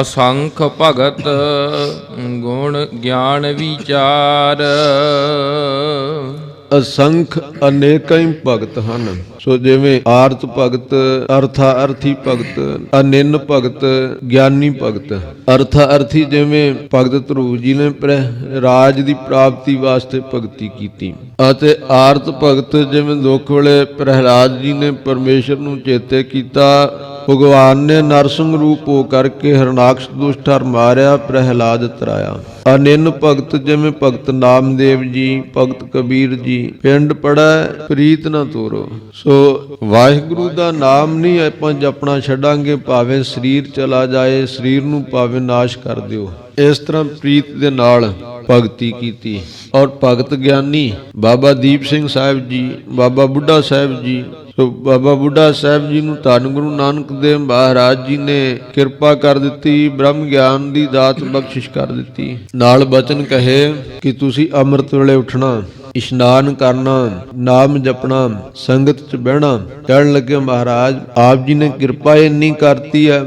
ਅਸੰਖ ਭਗਤ ਗੁਣ ਗਿਆਨ ਵਿਚਾਰ। ਅਸੰਖ ਅਨੇਕਾਂ ਹੀ ਭਗਤ ਹਨ। ਸੋ ਜਿਵੇਂ ਆਰਤ ਭਗਤ, ਅਰਥਾ ਅਰਥੀ ਭਗਤ, ਅਨਿੰਨ ਭਗਤ, ਗਿਆਨੀ ਭਗਤ। ਅਰਥਾ ਅਰਥੀ ਜਿਵੇਂ ਭਗਤ ਧਰੂ ਜੀ ਨੇ ਪ੍ਰ- ਰਾਜ ਦੀ ਪ੍ਰਾਪਤੀ ਵਾਸਤੇ ਭਗਤੀ ਕੀਤੀ। ਅਤੇ ਆਰਤ ਭਗਤ ਜਿਵੇਂ ਦੁੱਖ ਵੇਲੇ ਪ੍ਰਹਿਲਾਦ ਜੀ ਨੇ ਪਰਮੇਸ਼ਰ ਨੂੰ ਚੇਤੇ ਕੀਤਾ ਭਗਵਾਨ ਨੇ ਨਰਸਿੰਘ ਰੂਪ ਹੋ ਕਰਕੇ ਹਰਨਾਕਸ਼ ਦੁਸ਼ਟ ਹਰ ਮਾਰਿਆ, ਪ੍ਰਹਿਲਾਦ ਤਰਾਇਆ। ਅਨਿੰਨ ਭਗਤ ਜਿਵੇਂ ਭਗਤ ਨਾਮਦੇਵ ਜੀ, ਭਗਤ ਕਬੀਰ ਜੀ, ਪਿੰਡ ਪੜੈ ਪ੍ਰੀਤ ਨਾ ਤੋਰੋ। ਸੋ ਵਾਹਿਗੁਰੂ ਦਾ ਨਾਮ ਨਹੀਂ ਆਪਾਂ ਜਪਣਾ ਛੱਡਾਂਗੇ, ਭਾਵੇਂ ਸਰੀਰ ਚਲਾ ਜਾਏ, ਸਰੀਰ ਨੂੰ ਭਾਵੇਂ ਨਾਸ਼ ਕਰ ਦਿਓ। ਇਸ ਤਰ੍ਹਾਂ ਪ੍ਰੀਤ ਦੇ ਨਾਲ ਭਗਤੀ ਕੀਤੀ ਔਰ ਭਗਤ ਗਿਆਨੀ ਬਾਬਾ ਦੀਪ ਸਿੰਘ ਸਾਹਿਬ ਜੀ, ਬਾਬਾ ਬੁੱਢਾ ਸਾਹਿਬ ਜੀ, ਸੋ ਬਾਬਾ ਬੁੱਢਾ ਸਾਹਿਬ ਜੀ ਨੂੰ ਧੰਨ ਗੁਰੂ ਨਾਨਕ ਦੇਵ ਮਹਾਰਾਜ ਜੀ ਨੇ ਕਿਰਪਾ ਕਰ ਦਿੱਤੀ, ਬ੍ਰਹਮ ਗਿਆਨ ਦੀ ਦਾਤ ਬਖਸ਼ਿਸ਼ ਕਰ ਦਿੱਤੀ। ਨਾਲ ਬਚਨ ਕਹੇ ਕਿ ਤੁਸੀਂ ਅੰਮ੍ਰਿਤ ਵੇਲੇ ਉੱਠਣਾ, ਇਸ਼ਨਾਨ ਕਰਨਾ, ਨਾਮ ਜਪਣਾ, ਸੰਗਤ ਚ ਬਹਿਣਾ, ਕਹਿਣ ਲੱਗੇ ਮਹਾਰਾਜ, ਆਪ ਜੀ ਨੇ ਕਿਰਪਾ ਇੰਨੀ ਕਰਤੀ ਹੈ,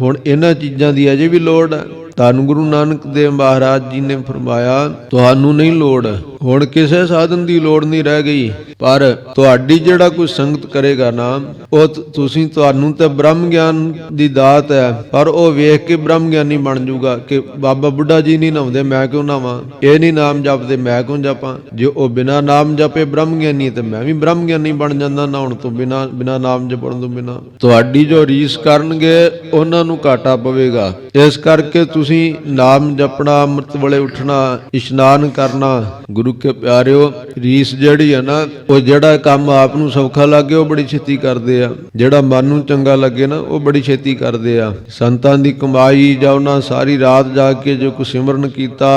ਹੁਣ ਇਹਨਾਂ ਚੀਜ਼ਾਂ ਦੀ ਅਜੇ ਵੀ ਲੋੜ ਹੈ। ਧੰਨ ਗੁਰੂ ਨਾਨਕ ਦੇਵ ਮਹਾਰਾਜ ਜੀ ਨੇ ਫਰਮਾਇਆ, ਤੁਹਾਨੂੰ ਨਹੀਂ ਲੋੜ। ਹੁਣ ਕਿਸੇ ਸਾਧਨ ਦੀ ਲੋੜ ਨਹੀਂ ਰਹਿ ਗਈ। ਪਰ ਤੁਹਾਡੀ ਜਿਹੜਾ ਕੋਈ ਸੰਗਤ ਕਰੇਗਾ ਨਾ, ਉਹ ਤੁਸੀਂ ਤੁਹਾਨੂੰ ਤਾਂ ਬ੍ਰਹਮ ਗਿਆਨ ਦੀ ਦਾਤ ਹੈ। ਪਰ ਉਹ ਵੇਖ ਕੇ ਬ੍ਰਹਮ ਗਿਆਨੀ ਬਣ ਜਾਊਗਾ ਕਿ ਬਾਬਾ ਬੁੱਢਾ ਜੀ ਨਹੀਂ ਨਹਾਉਂਦੇ, ਮੈਂ ਕਿਉਂ ਨਹਾਵਾਂ? ਇਹ ਨਹੀਂ ਨਾਮ ਜਪਦੇ, ਮੈਂ ਕਿਉਂ ਜਪਾਂ? ਜੇ ਉਹ ਬਿਨਾ ਨਾਮ ਜਪੇ ਬ੍ਰਹਮ ਗਿਆਨੀ ਹੈ ਤੇ ਮੈਂ ਵੀ ਬ੍ਰਹਮ ਗਿਆਨੀ ਬਣ ਜਾਂਦਾ ਨਹਾਉਣ ਤੋਂ ਬਿਨਾ ਬਿਨਾ ਨਾਮ ਜਪਣ ਤੋਂ ਬਿਨਾ। ਤੁਹਾਡੀ ਜੋ ਰੀਸ ਕਰਨਗੇ, ਉਹਨਾਂ ਨੂੰ ਘਾਟਾ ਪਵੇਗਾ। ਇਸ ਕਰਕੇ ਤੁਸੀਂ ਨਾਮ ਜਪਣਾ, ਅੰਮ੍ਰਿਤ ਵੇਲੇ ਉੱਠਣਾ, ਇਸ਼ਨਾਨ ਕਰਨਾ, ਗੁਰੂ ਕੇ ਪਿਆਰਿਓ, ਰੀਸ ਜਿਹੜੀ ਆ ਨਾ, ਉਹ ਜਿਹੜਾ ਕੰਮ ਆਪ ਨੂੰ ਸੌਖਾ ਲੱਗੇ, ਉਹ ਬੜੀ ਛੇਤੀ ਕਰਦੇ ਆ। ਜਿਹੜਾ ਮਨ ਨੂੰ ਚੰਗਾ ਲੱਗੇ ਨਾ, ਉਹ ਬੜੀ ਛੇਤੀ ਕਰਦੇ ਆ। ਸੰਤਾਂ ਦੀ ਕਮਾਈ ਜਾਂ ਉਹਨਾਂ ਸਾਰੀ ਰਾਤ ਜਾ ਕੇ ਜੋ ਕੁ ਸਿਮਰਨ ਕੀਤਾ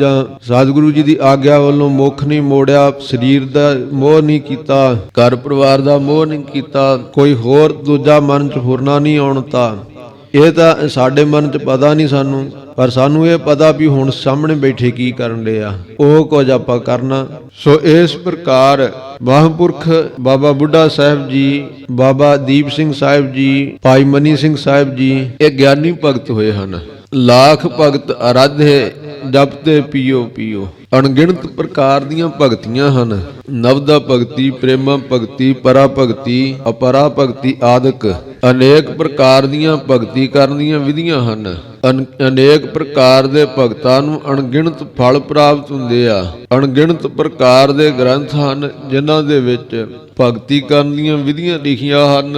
ਜਾਂ ਸਤਿਗੁਰੂ ਜੀ ਦੀ ਆਗਿਆ ਵੱਲੋਂ ਮੁੱਖ ਨਹੀਂ ਮੋੜਿਆ, ਸਰੀਰ ਦਾ ਮੋਹ ਨਹੀਂ ਕੀਤਾ, ਘਰ ਪਰਿਵਾਰ ਦਾ ਮੋਹ ਨਹੀਂ ਕੀਤਾ, ਕੋਈ ਹੋਰ ਦੂਜਾ ਮਨ ਚ ਫੁਰਨਾ ਨਹੀਂ ਆਉਣ ਆਉਣਤਾ ਇਹ ਤਾਂ ਸਾਡੇ ਮਨ 'ਚ ਪਤਾ ਨਹੀਂ ਸਾਨੂੰ, ਪਰ ਸਾਨੂੰ ਇਹ ਪਤਾ ਵੀ ਹੁਣ ਸਾਹਮਣੇ ਬੈਠੇ ਕੀ ਕਰਨ ਦੇ ਆ। ਉਹ ਕੁਝ ਆਪਾਂ ਕਰਨਾ। ਸੋ ਇਸ ਪ੍ਰਕਾਰ ਮਹਾਂਪੁਰਖ ਬਾਬਾ ਬੁੱਢਾ ਸਾਹਿਬ ਜੀ, ਬਾਬਾ ਦੀਪ ਸਿੰਘ ਸਾਹਿਬ ਜੀ, ਭਾਈ ਮਨੀ ਸਿੰਘ ਸਾਹਿਬ ਜੀ, ਇਹ ਗਿਆਨੀ ਭਗਤ ਹੋਏ ਹਨ। ਲੱਖ ਭਗਤ ਅਰਾਧੇ ਜਪਤੇ ਪੀਓ ਪੀਓ। ਅਣਗਿਣਤ ਪ੍ਰਕਾਰ ਦੀਆਂ ਭਗਤੀਆਂ ਹਨ। ਨਵਦਾ ਭਗਤੀ, ਪ੍ਰੇਮਾ ਭਗਤੀ, ਪਰਾ ਭਗਤੀ, ਅਪਰਾ ਭਗਤੀ ਆਦਿਕ। ਅਨੇਕ ਪ੍ਰਕਾਰ ਦੀਆਂ ਭਗਤੀ ਕਰਨ ਦੀਆਂ ਵਿਧੀਆਂ ਹਨ। ਅਨ- ਅਨੇਕ ਪ੍ਰਕਾਰ ਦੇ ਭਗਤਾਂ ਨੂੰ ਅਣਗਿਣਤ ਫਲ ਪ੍ਰਾਪਤ ਹੁੰਦੇ ਆ। ਅਣਗਿਣਤ ਪ੍ਰਕਾਰ ਦੇ ਗ੍ਰੰਥ ਹਨ, ਜਿਨ੍ਹਾਂ ਦੇ ਵਿੱਚ ਭਗਤੀ ਕਰਨ ਦੀਆਂ ਵਿਧੀਆਂ ਲਿਖੀਆਂ ਹਨ।